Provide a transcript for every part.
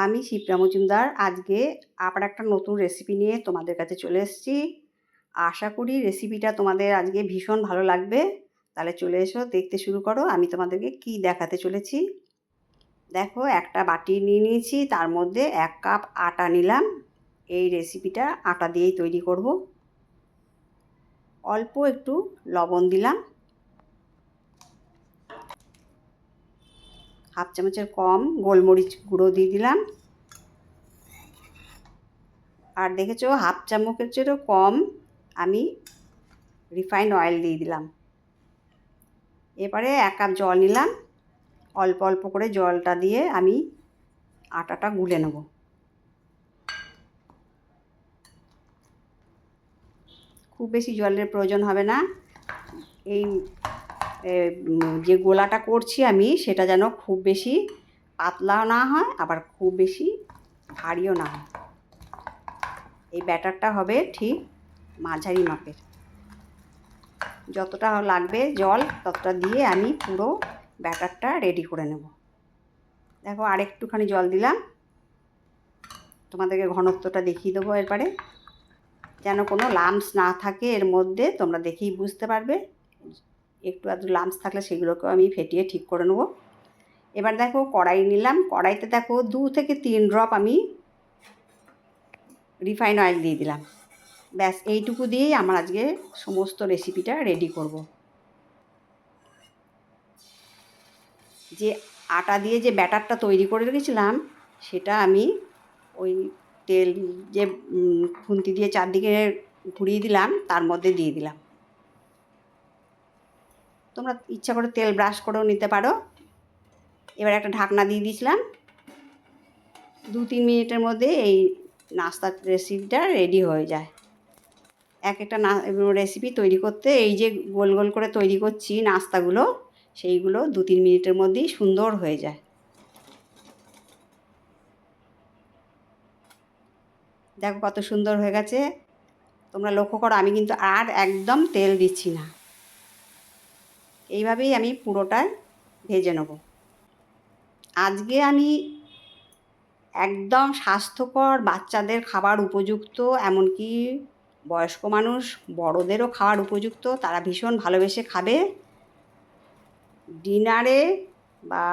আমি শিপ্রা মজুমদার। আজকে আবার একটা নতুন রেসিপি নিয়ে তোমাদের কাছে চলে এসেছি। আশা করি রেসিপিটা তোমাদের আজকে ভীষণ ভালো লাগবে। তাহলে চলে এসো, দেখতে শুরু করো। আমি তোমাদেরকে কি দেখাতে চলেছি। দেখো, একটা বাটি নিয়ে নিয়েছি। তার মধ্যে এক কাপ আটা নিলাম। এই রেসিপিটা আটা দিয়েই তৈরি করব। অল্প একটু লবণ দিলাম। হাফ চামচের কম গোলমরিচ গুঁড়ো দিয়ে দিলাম। আর দেখেছ, হাফ চামচেরও কম আমি রিফাইন অয়েল দিয়ে দিলাম। এবারে এক কাপ জল নিলাম। অল্প অল্প করে জলটা দিয়ে আমি আটাটা গুলে নেব। খুব বেশি জলের প্রয়োজন হবে না। এই যে গোলাটা করছি আমি, সেটা যেন খুব বেশি পাতলাও না হয়, আবার খুব বেশি ভারীও না হয়। এই ব্যাটারটা হবে ঠিক মাঝারি মাপের। যতটা লাগবে জল, ততটা দিয়ে আমি পুরো ব্যাটারটা রেডি করে নেব। দেখো, আরেকটুখানি জল দিলাম। তোমাদেরকে ঘনত্বটা দেখিয়ে দেবো এরপরে। যেন কোনো লামস না থাকে, এর মধ্যে তোমরা দেখেই বুঝতে পারবে। একটু আধটু লামস থাকলে সেগুলোকেও আমি ফেটিয়ে ঠিক করে নেব। এবার দেখো কড়াই নিলাম। কড়াইতে দেখো দু থেকে তিন ড্রপ আমি রিফাইন অয়েল দিয়ে দিলাম। ব্যাস, এইটুকু দিয়েই আমার আজকে সমস্ত রেসিপিটা রেডি করব। যে আটা দিয়ে যে ব্যাটারটা তৈরি করে রেখেছিলাম, সেটা আমি ওই তেল যে খুন্তি দিয়ে চারদিকে ঘুরিয়ে দিলাম, তার মধ্যে দিয়ে দিলাম। তোমরা ইচ্ছা করে তেল ব্রাশ করেও নিতে পারো। এবার একটা ঢাকনা দিয়ে দিয়েছিলাম। দু তিন মিনিটের মধ্যে এই নাস্তার রেসিপিটা রেডি হয়ে যায়। এক একটা না রেসিপি তৈরি করতে, এই যে গোল গোল করে তৈরি করছি নাস্তাগুলো, সেইগুলো দু তিন মিনিটের মধ্যেই সুন্দর হয়ে যায়। দেখো কত সুন্দর হয়ে গেছে। তোমরা লক্ষ্য করো, আমি কিন্তু আর একদম তেল দিচ্ছি না। এইভাবেই আমি পুরোটাই ভেজে নেব। আজকে আমি একদম স্বাস্থ্যকর বাচ্চাদের খাবার উপযুক্ত, এমনকি বয়স্ক মানুষ বড়োদেরও খাওয়ার উপযুক্ত, তারা ভীষণ ভালোবেসে খাবে। ডিনারে বা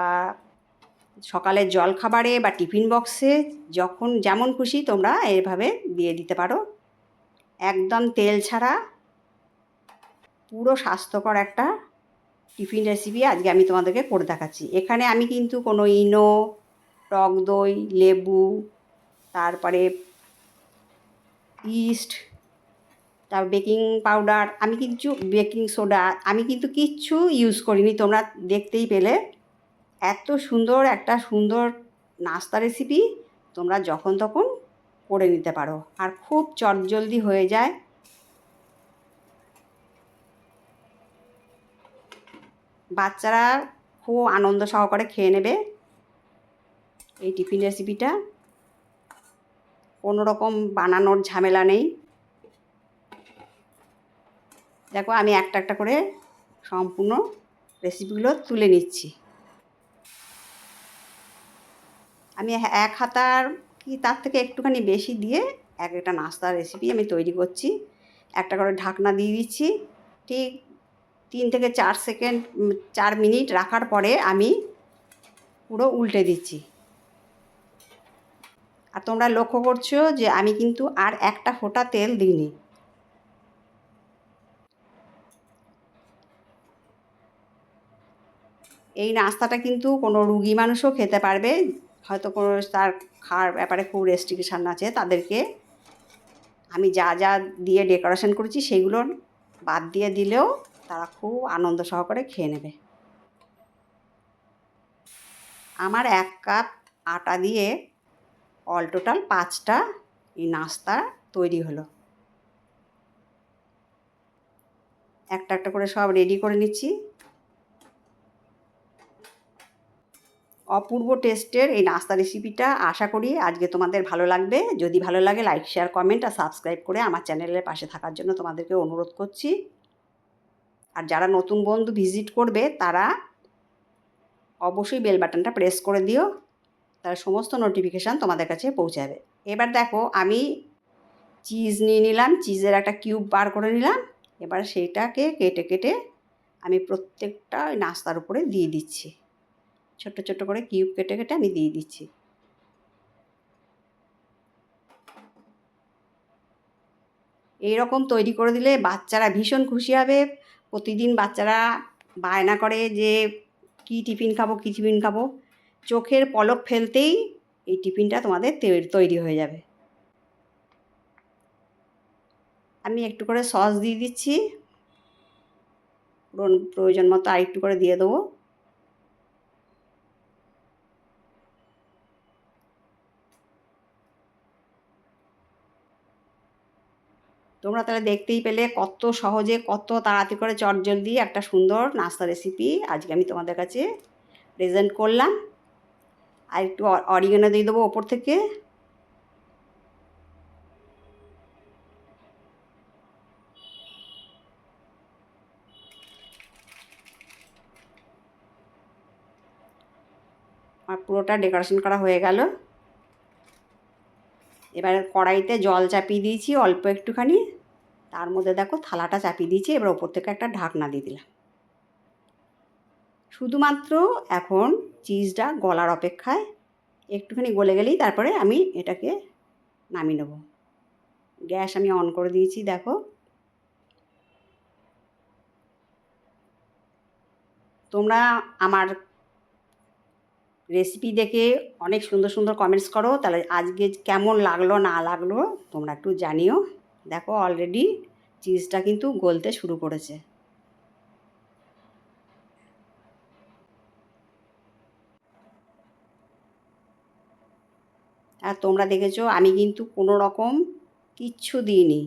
সকালের জল খাবারে বা টিফিন বক্সে যখন যেমন খুশি তোমরা এভাবে দিয়ে দিতে পারো। একদম তেল ছাড়া পুরো স্বাস্থ্যকর একটা টিফিন রেসিপি আজকে আমি তোমাদেরকে করে দেখাচ্ছি। এখানে আমি কিন্তু কোনো ইনো, টক দই, লেবু, তারপরে ইস্ট তারপর বেকিং পাউডার আমি কিছু বেকিং সোডা আমি কিন্তু কিচ্ছু ইউজ করিনি। তোমরা দেখতেই পেলে এত সুন্দর একটা সুন্দর নাস্তা রেসিপি তোমরা যখন তখন করে নিতে পারো। আর খুব চটজলদি হয়ে যায়। বাচ্চারা খুব আনন্দ সহকারে খেয়ে নেবে। এই টিফিন রেসিপিটা। কোনো রকম বানানোর ঝামেলা নেই। দেখো, আমি একটা একটা করে সম্পূর্ণ রেসিপিগুলো তুলে নিচ্ছি। আমি এক হাতার কি তার থেকে একটুখানি বেশি দিয়ে এক একটা নাস্তার রেসিপি আমি তৈরি করছি। একটা করে ঢাকনা দিয়ে দিচ্ছি। ঠিক তিন থেকে চার সেকেন্ড চার মিনিট রাখার পরে আমি পুরো উল্টে দিচ্ছি। আর তোমরা লক্ষ্য করছ যে আমি কিন্তু আর একটা ফোঁটা তেল দিইনি। এই নাস্তাটা কিন্তু কোনো রুগী মানুষও খেতে পারবে, হয়তো কোনো তার খাওয়ার ব্যাপারে খুব রেস্ট্রিকশান আছে, তাদেরকে আমি যা যা দিয়ে ডেকোরেশন করেছি সেগুলো বাদ দিয়ে দিলেও তারা খুব আনন্দ সহকারে খেয়ে নেবে। আমার এক কাপ আটা দিয়ে অল টোটাল পাঁচটা এই নাস্তা তৈরি হলো। একটা একটা করে সব রেডি করে নিচ্ছি। অপূর্ব টেস্টের এই নাস্তা রেসিপিটা আশা করি আজকে তোমাদের ভালো লাগবে। যদি ভালো লাগে লাইক শেয়ার কমেন্ট আর সাবস্ক্রাইব করে আমার চ্যানেলের পাশে থাকার জন্য তোমাদেরকে অনুরোধ করছি। আর যারা নতুন বন্ধু ভিজিট করবে, তারা অবশ্যই বেল বাটনটা প্রেস করে দিও তাহলে সমস্ত নোটিফিকেশান তোমাদের কাছে পৌঁছাবে। এবার দেখো, আমি চিজ নিয়ে নিলাম, চিজের একটা কিউব বার করে নিলাম, এবার সেইটাকে কেটে কেটে আমি প্রত্যেকটা নাস্তার উপরে দিয়ে দিচ্ছি। ছোট্ট ছোট্ট করে কিউব কেটে কেটে আমি দিয়ে দিচ্ছি। এই রকম তৈরি করে দিলে বাচ্চারা ভীষণ খুশি হবে। প্রতিদিন বাচ্চারা বায়না করে যে, কি টিফিন খাব, কী টিফিন খাব? চোখের পলক ফেলতেই এই টিফিনটা তোমাদের তৈরি হয়ে যাবে। আমি একটু করে সস দিয়ে দিচ্ছি। প্রয়োজন মতো আরেকটু করে দিয়ে দেবো। তোমরা তাহলে দেখতেই পেলে কত সহজে, কত তাড়াতাড়ি করে চটজলদি একটা সুন্দর নাস্তা রেসিপি আজকে আমি তোমাদের কাছে প্রেজেন্ট করলাম। আর একটু অরিগেনো দিয়ে দেবো ওপর থেকে। আর পুরোটা ডেকোরেশন করা হয়ে গেল। এবার কড়াইতে জল চাপিয়ে দিয়েছি, অল্প একটুখানি। তার মধ্যে দেখো থালাটা চাপিয়ে দিয়েছি, এবার ওপর থেকে একটা ঢাকনা দিয়ে দিলাম। শুধুমাত্র এখন চিজটা গলার অপেক্ষায়, একটুখানি গলে গেলেই তারপরে আমি এটাকে নামিয়ে নেব। গ্যাস আমি অন করে দিয়েছি, দেখো। তোমরা আমার রেসিপি দেখে অনেক সুন্দর সুন্দর কমেন্টস করো। তাহলে আজকে কেমন লাগল, না লাগল, তোমরা একটু জানিও। দেখো অলরেডি চিজটা কিন্তু গলতে শুরু করেছে। আর তোমরা দেখেছ, আমি কিন্তু কোনো রকম কিচ্ছু দিইনি।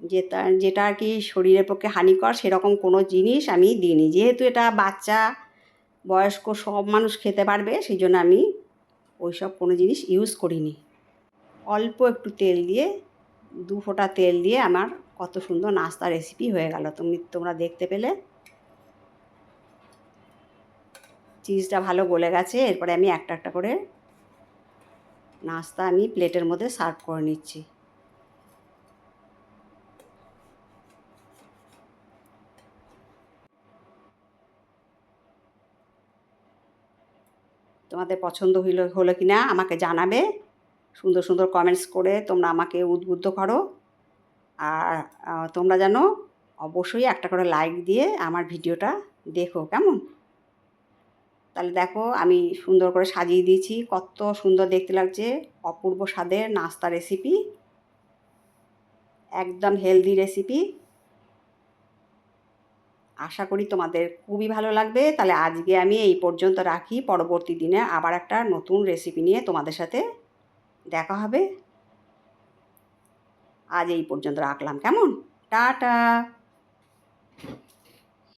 যেটা যেটা আর কি শরীরের পক্ষে হানিকর, সেরকম কোনো জিনিস আমি দিইনি। যেহেতু এটা বাচ্চা, বয়স্ক সব মানুষ খেতে পারবে সেই জন্য আমি ওই সব কোনো জিনিস ইউজ করিনি। অল্প একটু তেল দিয়ে, দু ফোঁটা তেল দিয়ে আমার কত সুন্দর নাস্তা রেসিপি হয়ে গেল। তুমি, তোমরা দেখতে পেলে। চিজটা ভালো গলে গেছে, এরপরে আমি একটা একটা করে নাস্তা আমি প্লেটের মধ্যে সার্ভ করে নিচ্ছি। তোমাদের পছন্দ হইল, হলো কি না আমাকে জানাবে। সুন্দর সুন্দর কমেন্টস করে তোমরা আমাকে উদ্বুদ্ধ করো। আর তোমরা যেন অবশ্যই একটা করে লাইক দিয়ে আমার ভিডিওটা দেখো, কেমন? তাহলে দেখো, আমি সুন্দর করে সাজিয়ে দিয়েছি। কত সুন্দর দেখতে লাগছে। অপূর্ব স্বাদের নাস্তা রেসিপি একদম হেলদি রেসিপি আশা করি তোমাদের খুবই ভালো লাগবে। তাহলে আজকে আমি এই পর্যন্ত রাখি। পরবর্তী দিনে আবার একটা নতুন রেসিপি নিয়ে তোমাদের সাথে দেখা হবে। আজ এই পর্যন্ত রাখলাম। কেমন? টাটা!